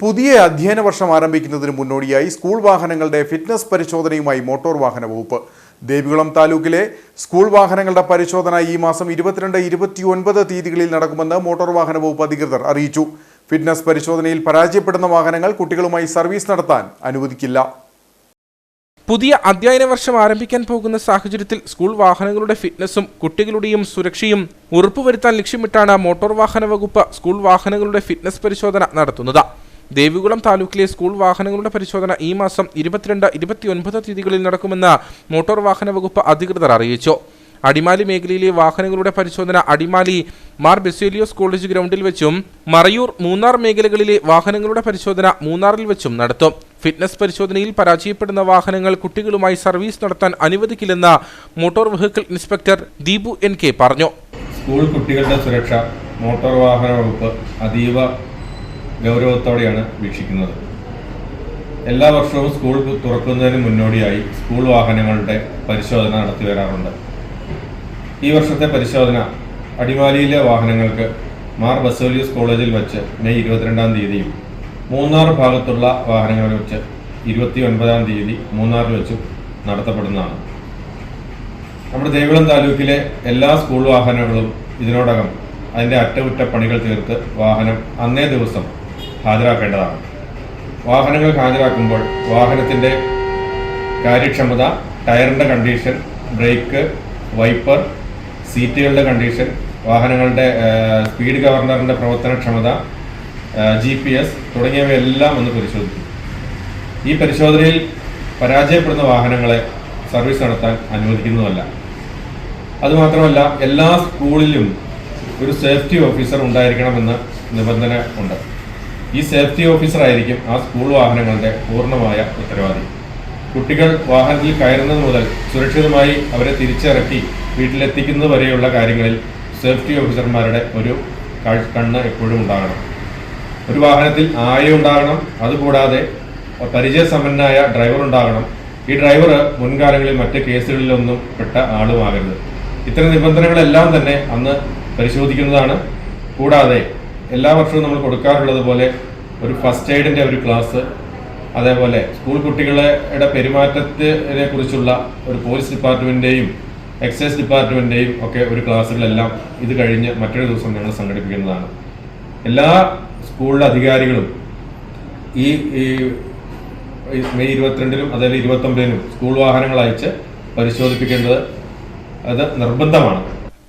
പുതിയ അധ്യയന വർഷം ആരംഭിക്കുന്നതിന് മുന്നോടിയായി സ്കൂൾ വാഹനങ്ങളുടെ ഫിറ്റ്നസ് പരിശോധനയുമായി മോട്ടോർ വാഹന വകുപ്പ്. ദേവികുളം താലൂക്കിലെ സ്കൂൾ വാഹനങ്ങളുടെ പരിശോധന ഈ മാസം ഇരുപത്തിരണ്ട് ഇരുപത്തിയൊൻപത് തീയതികളിൽ നടക്കുമെന്ന് മോട്ടോർ വാഹന വകുപ്പ് അധികൃതർ അറിയിച്ചു. ഫിറ്റ്നസ് പരിശോധനയിൽ പരാജയപ്പെടുന്ന വാഹനങ്ങൾ കുട്ടികളുമായി സർവീസ് നടത്താൻ അനുവദിക്കില്ല. പുതിയ അധ്യയന വർഷം ആരംഭിക്കാൻ പോകുന്ന സാഹചര്യത്തിൽ സ്കൂൾ വാഹനങ്ങളുടെ ഫിറ്റ്നസും കുട്ടികളുടെയും സുരക്ഷയും ഉറപ്പുവരുത്താൻ ലക്ഷ്യമിട്ടാണ് മോട്ടോർ വാഹന വകുപ്പ് സ്കൂൾ വാഹനങ്ങളുടെ ഫിറ്റ്നസ് പരിശോധന നടത്തുന്നത്. ദേവികുളം താലൂക്കിലെ സ്കൂൾ വാഹനങ്ങളുടെ പരിശോധന ഈ മാസം ഇരുപത്തിരണ്ട് ഇരുപത്തിയൊൻപത് തീയതികളിൽ നടക്കുമെന്ന് മോട്ടോർ വാഹന വകുപ്പ് അധികൃതർ അറിയിച്ചു. അടിമാലി മേഖലയിലെ വാഹനങ്ങളുടെ പരിശോധന അടിമാലി മാർ ബെസേലിയോസ് കോളേജ് ഗ്രൗണ്ടിൽ വെച്ചും മറയൂർ മൂന്നാർ മേഖലകളിലെ വാഹനങ്ങളുടെ പരിശോധന മൂന്നാറിൽ വെച്ചും നടത്തും. ഫിറ്റ്നസ് പരിശോധനയിൽ പരാജയപ്പെടുന്ന വാഹനങ്ങൾ കുട്ടികളുമായി സർവീസ് നടത്താൻ അനുവദിക്കില്ലെന്ന് motor vehicle inspector Deepu N K പറഞ്ഞു. സ്കൂൾ കുട്ടികളുടെ സുരക്ഷ മോട്ടോർ വാഹന വകുപ്പ് അതീവ ഗൗരവത്തോടെയാണ് വീക്ഷിക്കുന്നത്. എല്ലാ വർഷവും സ്കൂൾ തുറക്കുന്നതിന് മുന്നോടിയായി സ്കൂൾ വാഹനങ്ങളുടെ പരിശോധന നടത്തി വരാറുണ്ട്. ഈ വർഷത്തെ പരിശോധന അടിമാലിയിലെ വാഹനങ്ങൾക്ക് മാർ ബസോലിയസ് കോളേജിൽ വെച്ച് മെയ് ഇരുപത്തിരണ്ടാം തീയതിയും മൂന്നാർ ഭാഗത്തുള്ള വാഹനങ്ങളിൽ വെച്ച് ഇരുപത്തി ഒൻപതാം തീയതി മൂന്നാറിൽ വെച്ചും നടത്തപ്പെടുന്നതാണ്. നമ്മുടെ ദേവികുളം താലൂക്കിലെ എല്ലാ സ്കൂൾ വാഹനങ്ങളും ഇതിനോടകം അതിന്റെ അറ്റകുറ്റപ്പണികൾ തീർത്ത് വാഹനം അന്നേ ദിവസം ഹാജരാക്കേണ്ടതാണ്. വാഹനങ്ങൾ ഹാജരാക്കുമ്പോൾ വാഹനത്തിന്റെ കാര്യക്ഷമത ടയറിന്റെ കണ്ടീഷൻ ബ്രേക്ക് വൈപ്പർ സീറ്റുകളുടെ കണ്ടീഷൻ വാഹനങ്ങളുടെ സ്പീഡ് ഗവർണറിന്റെ പ്രവർത്തനക്ഷമത ജി പി എസ് തുടങ്ങിയവയെല്ലാം ഒന്ന് പരിശോധിക്കും. ഈ പരിശോധനയിൽ പരാജയപ്പെടുന്ന വാഹനങ്ങളെ സർവീസ് നടത്താൻ അനുവദിക്കുന്നതല്ല. അതുമാത്രമല്ല എല്ലാ സ്കൂളിലും ഒരു സേഫ്റ്റി ഓഫീസർ ഉണ്ടായിരിക്കണമെന്ന് നിബന്ധന ഉണ്ട്. ഈ സേഫ്റ്റി ഓഫീസർ ആയിരിക്കും ആ സ്കൂൾ വാഹനങ്ങളുടെ പൂർണമായ ഉത്തരവാദി. കുട്ടികൾ വാഹനത്തിൽ കയറുന്നത് മുതൽ സുരക്ഷിതമായി അവരെ തിരിച്ചിറക്കി വീട്ടിലെത്തിക്കുന്നത് വരെയുള്ള കാര്യങ്ങളിൽ സേഫ്റ്റി ഓഫീസർമാരുടെ ഒരു കണ്ണ് എപ്പോഴും ഉണ്ടാകണം. ഒരു വാഹനത്തിൽ ആയ ഉണ്ടാകണം അതുകൂടാതെ പരിചയസമ്പന്നനായ ഡ്രൈവർ ഉണ്ടാകണം. ഈ ഡ്രൈവർ മുൻകാലങ്ങളിൽ മറ്റ് കേസുകളിലൊന്നും പെട്ട ആളുമാകരുത്. ഇത്തരം നിബന്ധനകളെല്ലാം തന്നെ അന്ന് പരിശോധിക്കുന്നതാണ്. കൂടാതെ എല്ലാ വർഷവും നമ്മൾ കൊടുക്കാറുള്ളത് പോലെ ഒരു ഫസ്റ്റ് എയ്ഡിന്റെ ഒരു ക്ലാസ് അതേപോലെ സ്കൂൾ കുട്ടികളുടെ പെരുമാറ്റത്തിനെ കുറിച്ചുള്ള ഒരു പോലീസ് ഡിപ്പാർട്ട്മെന്റിന്റെയും എക്സൈസ് ഡിപ്പാർട്ട്മെന്റിന്റെയും ഒക്കെ ഒരു ക്ലാസ്സുകളെല്ലാം ഇത് കഴിഞ്ഞ് മറ്റൊരു ദിവസം ഞങ്ങൾ സംഘടിപ്പിക്കുന്നതാണ്. എല്ലാ സ്കൂളിലെ അധികാരികളും ഈ ഈ മെയ് ഇരുപത്തിരണ്ടിനും അതേപോലെ ഇരുപത്തൊമ്പതിനും സ്കൂൾ വാഹനങ്ങൾ അയച്ച് പരിശോധിപ്പിക്കേണ്ടത് അത് നിർബന്ധമാണ്.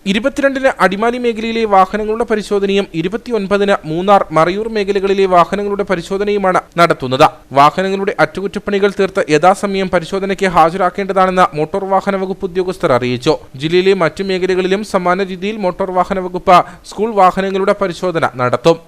ഇരുപത്തിരണ്ടിന് അടിമാലി മേഖലയിലെ വാഹനങ്ങളുടെ പരിശോധനയും ഇരുപത്തിയൊൻപതിന് മൂന്നാർ മറയൂർ മേഖലകളിലെ വാഹനങ്ങളുടെ പരിശോധനയുമാണ് നടത്തുന്നത്. വാഹനങ്ങളുടെ അറ്റകുറ്റപ്പണികൾ തീർത്ത് യഥാസമയം പരിശോധനയ്ക്ക് ഹാജരാക്കേണ്ടതാണെന്ന് മോട്ടോർ വാഹന വകുപ്പ് ഉദ്യോഗസ്ഥർ അറിയിച്ചു. ജില്ലയിലെ മറ്റു മേഖലകളിലും സമാന രീതിയിൽ മോട്ടോർ വാഹന വകുപ്പ് സ്കൂൾ വാഹനങ്ങളുടെ പരിശോധന നടത്തും.